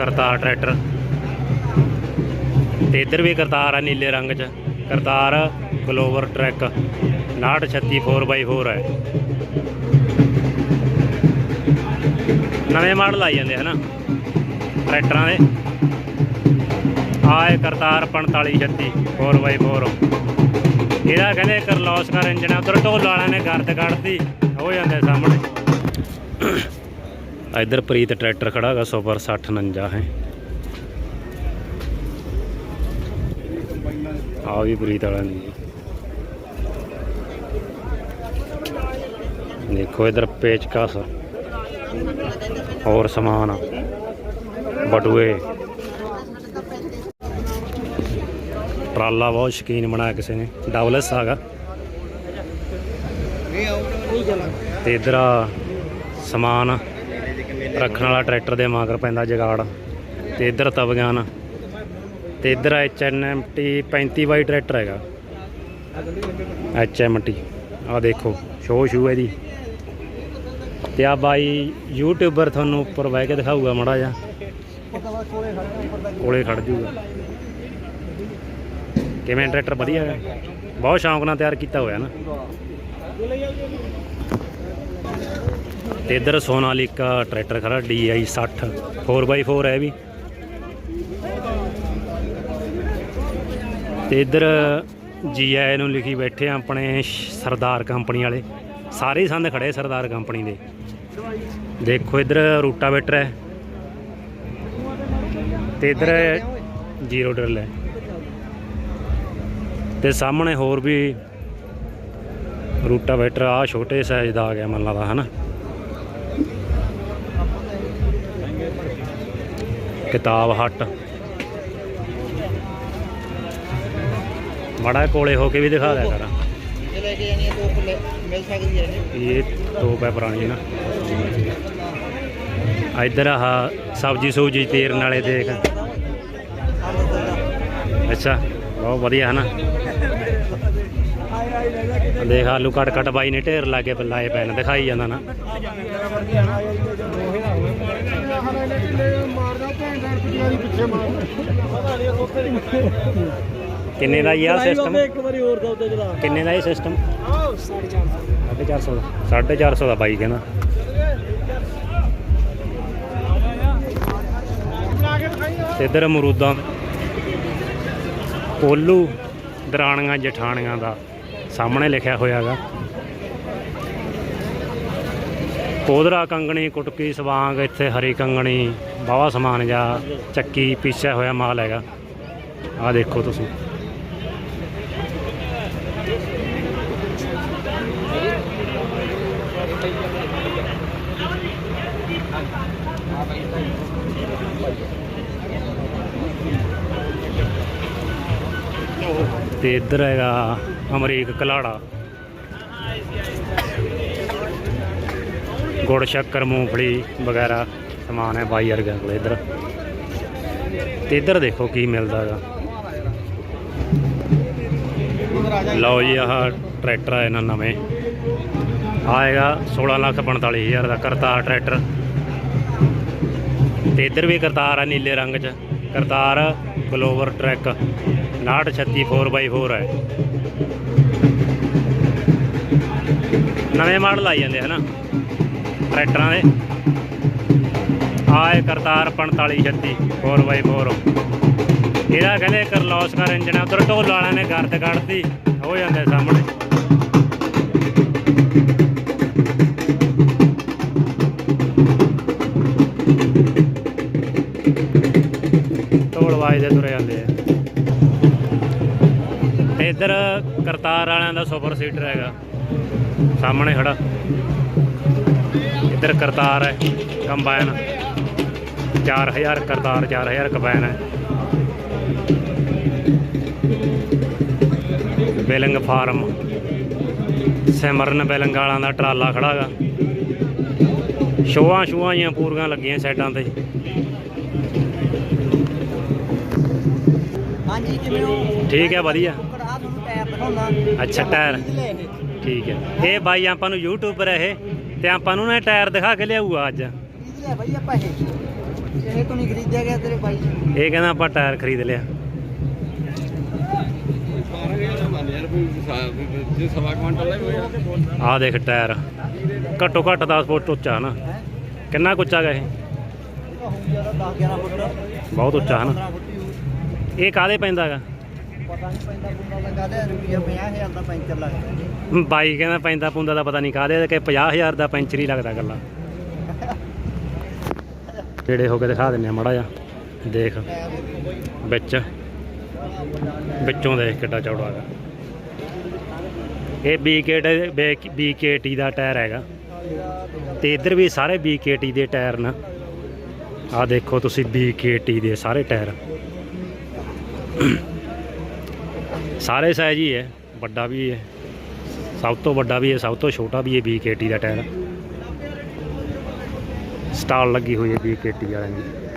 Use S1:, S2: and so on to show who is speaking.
S1: Kartar tractor. ਤੇ ਇੱਧਰ ਵੀ ਕਰਤਾਰ ਆ ਨੀਲੇ ਰੰਗ 'ਚ। ਕਰਤਾਰ ਗਲੋਵਰ ਟਰੈਕ 6936 4x4 ਹੈ। ਨਵੇਂ ਮਾਡਲ ਆਈ ਜਾਂਦੇ ਹਨਾ, ਟਰੈਕਟਰਾਂ ਦੇ। ਆਏ ਕਰਤਾਰ 4536 4x4 ਇਹਦਾ ਕਹਿੰਦੇ ਕਰਲੋਸ ਕਰ ਇੰਜਣ ਉਧਰ ਢੋਲ ਵਾਲਿਆਂ ਨੇ ਗਰਦ ਕੱਢਤੀ, ਹੋ ਜਾਂਦੇ ਸਾਹਮਣੇ। ਇੱਧਰ ਪ੍ਰੀਤ ਟਰੈਕਟਰ ਖੜਾ ਹੈਗਾ, ਸੁਪਰ 6049 ਹੈ। ਆ ਵੀ ਪ੍ਰੀਤ ਵਾਲਾ ਨਹੀਂ ਦੇਖੋ ਇਧਰ ਪੇਚਕਸ ਹੋਰ ਸਮਾਨ ਬਟੂਏ। ਟਰਾਲਾ ਬਹੁਤ ਸ਼ਕੀਨ ਬਣਾਇਆ ਕਿਸੇ ਨੇ। ਡਬਲ ਹੈਗਾ। ਤੇ ਇਧਰ ਸਮਾਨ ਰੱਖਣ ਵਾਲਾ ਟਰੈਕਟਰ ਦੇ ਮਾਗਰ ਪੈਂਦਾ ਜਗਾੜ। ਤੇ ਇਧਰ ਤਵਗਾਨ ਤੇ ਇੱਧਰ ਐਚ ਐਨ ਐਮ ਟੀ 35 ਬਾਈ ਟਰੈਕਟਰ ਹੈਗਾ। ਐਚ ਐਮ ਟੀ ਆ ਦੇਖੋ ਸ਼ੋ ਸ਼ੂ ਹੈ ਜੀ। ਤੇ ਆ ਬਾਈ ਯੂਟਿਊਬਰ ਤੁਹਾਨੂੰ ਉੱਪਰ ਬਹਿ ਕੇ ਦਿਖਾਊਗਾ ਮੜਾ ਜਾ ਕੋਲੇ ਖੜ ਜੂਗਾ। ਕਿਵੇਂ ਟਰੈਕਟਰ ਵਧੀਆ ਹੈ? ਬਹੁਤ ਸ਼ੌਂਕ ਨਾਲ ਤਿਆਰ ਕੀਤਾ ਹੋਇਆ ਨਾ। ਤੇ ਇਧਰ ਸੋਨਾਲੀਕਾ ਟਰੈਕਟਰ ਖੜਾ DI 60 4x4 ਹੈ ਇਹ ਵੀ। ਤੇ ਇਧਰ GI ਨੂੰ ਲਿਖੀ ਬੈਠੇ ਆ ਆਪਣੇ ਸਰਦਾਰ ਕੰਪਨੀ ਵਾਲੇ। ਸਾਰੇ ਹੀ ਸੰਦ ਖੜੇ ਸਰਦਾਰ ਕੰਪਨੀ ਦੇ। ਦੇਖੋ ਇੱਧਰ ਰੂਟਾਵੇਟਰ ਹੈ। ਤੇ ਇੱਧਰ ਜ਼ੀਰੋ ਡਰਿਲ ਹੈ। ਤੇ ਸਾਹਮਣੇ ਹੋਰ ਵੀ ਰੂਟਾਵੇਟਰ ਆ ਛੋਟੇ ਸਾਈਜ਼ ਦਾ ਆ ਗਿਆ, ਮਨ ਲੱਗਦਾ, ਹਨਾ? ਕਿਤਾਬ ਹੱਟ। ਮੜਾ ਕੋਲੇ ਹੋ ਕੇ ਵੀ ਦਿਖਾ ਦਿਆ ਕਰ।
S2: ਇਹ ਲੈ ਕੇ ਜਾਣੀ ਹੈ ਦੋ ਕੁ ਮਿਲ ਸਕਦੀ ਹੈ ਇਹ
S1: ਇਹ ਦੋ ਪੈ ਪੁਰਾਣੀ ਨਾ। ਆ ਇੱਧਰ ਆਹ ਸਬਜੀ ਸੂਜੀ ਤੀਰਨ ਵਾਲੇ ਦੇਖ। ਅੱਛਾ ਬਹੁਤ ਵਧੀਆ ਹੈ ਨਾ ਦੇਖ ਆਲੂ ਕੱਟ ਕੱਟ ਬਾਈ ਨੇ ਢੇਰ ਲਾ ਕੇ ਲਾਏ ਨੇ ਦਿਖਾਈ ਜਾਂਦਾ ਨਾ। ਕਿੰਨੇ ਦਾ ਯਾਰ ਸਿਸਟਮ
S2: ਇੱਕ ਵਾਰੀ ਹੋਰ ਦਾ ਉੱਤੇ ਚਲਾ।
S1: ਕਿੰਨੇ ਦਾ ਇਹ ਸਿਸਟਮ 450 ਦਾ। 450 ਦਾ। ਬਾਈ ਕਹਿੰਦਾ। ਤੇ ਇੱਧਰ ਅਮਰੂਦਾਂ ਕੋਲੂ ਦਰਾਣੀਆਂ ਜਠਾਣੀਆਂ ਦਾ ਸਾਹਮਣੇ ਲਿਖਿਆ ਹੋਇਆਗਾ। ਕੋਦਰਾ ਕੰਗਣੀ, ਕੁਟਕੀ, ਸਵਾਂਗ, ਇੱਥੇ ਹਰੀ ਕੰਗਣੀ, ਬਾਵਾ ਸਮਾਨ ਜਾਂ, ਚੱਕੀ, ਪੀਸਿਆ ਹੋਇਆ ਮਾਲ ਹੈਗਾ। ਆਹ ਦੇਖੋ ਤੁਸੀਂ। ਤੇ ਇੱਧਰ ਹੈਗਾ ਅਮਰੀਕ ਕਲਾੜਾ ਗੁੜ ਸ਼ੱਕਰ ਮੂੰਗਫਲੀ ਵਗੈਰਾ ਸਮਾਨ ਹੈ ਬਾਈ ਵਰਗਾ ਕੋਲ ਇੱਧਰ। ਤੇ ਇੱਧਰ ਦੇਖੋ ਕੀ ਮਿਲਦਾ ਹੈਗਾ। ਲਓ ਜੀ, ਆਹ ਟਰੈਕਟਰ ਆਏ ਨਾ ਨਵੇਂ। ਆਏਗਾ 16 ਲੱਖ 45 ਹਜ਼ਾਰ ਦਾ ਕਰਤਾਰ ਟਰੈਕਟਰ। ਤੇ ਇੱਧਰ ਵੀ ਕਰਤਾਰ ਆ ਨੀਲੇ ਰੰਗ 'ਚ। ਕਰਤਾਰ ਗਲੋਵਰ ਟਰੈਕ 6936 4x4 ਹੈ। ਨਵੇਂ ਮਾਡਲ ਆਈ ਜਾਂਦੇ ਹਨਾ ਟਰੈਕਟਰਾਂ ਦੇ। ਆਏ ਕਰਤਾਰ 4536 4x4 ਇਹਦਾ ਕਹਿੰਦੇ ਕਰਲੋਸਕਰ ਇੰਜਨ ਹੈ ਉਧਰ ਢੋਲ ਵਾਲਿਆਂ ਨੇ ਗਰਦ ਕੱਢਤੀ। ਹੋ ਜਾਂਦੇ ਸਾਹਮਣੇ। ਢੋਲ ਵਾਜਦੇ ਤੁਰੇ ਜਾਂਦੇ ਆ। ਤੇ ਇੱਧਰ ਕਰਤਾਰ ਵਾਲਿਆਂ ਦਾ ਸੁਪਰ ਸੀਟਰ ਹੈਗਾ। ਸਾਹਮਣੇ ਖੜਾ। ਇੱਧਰ ਕਰਤਾਰ ਹੈ ਕੰਬਾਈਨ। 4000 ਕਰਤਾਰ 4000 ਕੰਬਾਈਨ ਹੈ। ਬੇਲੰਗ ਫਾਰਮ। ਸਿਮਰਨ ਬੇਲੰਗ ਵਾਲਾਂ ਦਾ ਟਰਾਲਾ ਖੜਾ ਹੈਗਾ ਸ਼ੋਆਂ ਸ਼ੋਆਂ ਜੀਆਂ ਪੂਰੀਆਂ ਲੱਗੀਆਂ ਸਾਈਡਾਂ ਤੇ।
S2: ਹਾਂਜੀ ਕਿਵੇਂ ਹੋ?
S1: ਠੀਕ ਹੈ ਵਧੀਆ। ਅੱਛਾ, ਟਾਇਰ। ਠੀਕ ਹੈ। ਇਹ ਬਾਈ ਆਪਾਂ ਨੂੰ ਯੂਟਿਊਬਰ ਹੈ ਇਹ ਤੇ ਆਪਾਂ ਨੂੰ ਨਾ ਟਾਇਰ ਦਿਖਾ ਕੇ ਲਿਆਊਗਾ ਅੱਜ।
S2: ਭਾਈ ਆਪਾਂ ਇਹ। ਇਹ ਤੋਂ ਨਹੀਂ ਖਰੀਦਿਆ ਗਿਆ ਤੇਰੇ ਬਾਈ।
S1: ਇਹ ਕਹਿੰਦਾ ਆਪਾਂ ਟਾਇਰ ਖਰੀਦ ਲਿਆ। ਆਹ ਦੇਖ ਟਾਇਰ। ਘੱਟੋ ਘੱਟ 10 ਫੁੱਟ ਉੱਚਾ ਨਾ।
S2: ਹੈ
S1: ਕਿੰਨਾ ਕੁ ਉੱਚਾ ਗਾ ਇਹ?
S2: ਇਹਦਾ ਹੋਊ ਜ਼ਿਆਦਾ 10 11 ਫੁੱਟ।
S1: ਬਹੁਤ ਉੱਚਾ ਹਨ
S2: 15 ਫੁੱਟ ਹੀ।
S1: ਇਹ ਕਾਦੇ ਪੈਂਦਾਗਾ
S2: ਪਤਾ ਨਹੀਂ ਪੈਂਦਾ ਪੁੰਨਾ ਲਗਾ ਦੇ ਰੁਪਿਆ 50000 ਦਾ ਪੈਂਚਰ ਲੱਗਦਾ।
S1: ਬਾਈ ਕਹਿੰਦਾ ਪੈਂਦਾ ਪੁੰਦਾ ਦਾ ਪਤਾ ਨਹੀਂ ਕਾਹਦੇ ਕਿ 50000 ਦਾ ਪੈਂਚਰ ਹੀ ਲੱਗਦਾ ਗੱਲਾਂ। ਕਿਹੜੇ ਹੋ ਕੇ ਦਿਖਾ ਦਿੰਨੇ ਆ ਮੜਾ ਜਾ ਦੇਖ। ਵਿੱਚ। ਵਿੱਚੋਂ ਦੇਖ ਕਿੱਡਾ ਚੌੜਾ ਹੈਗਾ। ਇਹ BKT BKT ਦਾ ਟਾਇਰ ਹੈਗਾ। ਤੇ ਇੱਧਰ ਵੀ ਸਾਰੇ BKT ਦੇ ਟਾਇਰ ਨੇ। ਆਹ ਦੇਖੋ ਤੁਸੀਂ BKT ਦੇ ਸਾਰੇ ਟਾਇਰ। ਸਾਰੇ ਸਾਈਜ਼ ਹੀ ਹੈ, ਵੱਡਾ ਵੀ ਹੈ, ਸਭ ਤੋਂ ਵੱਡਾ ਵੀ ਹੈ, ਸਭ ਤੋਂ ਛੋਟਾ ਵੀ ਹੈ BKT ਦਾ ਟਾਇਰ ਸਟਾਲ ਲੱਗੀ ਹੋਈ ਹੈ BKT ਵਾਲਿਆਂ ਦੀ।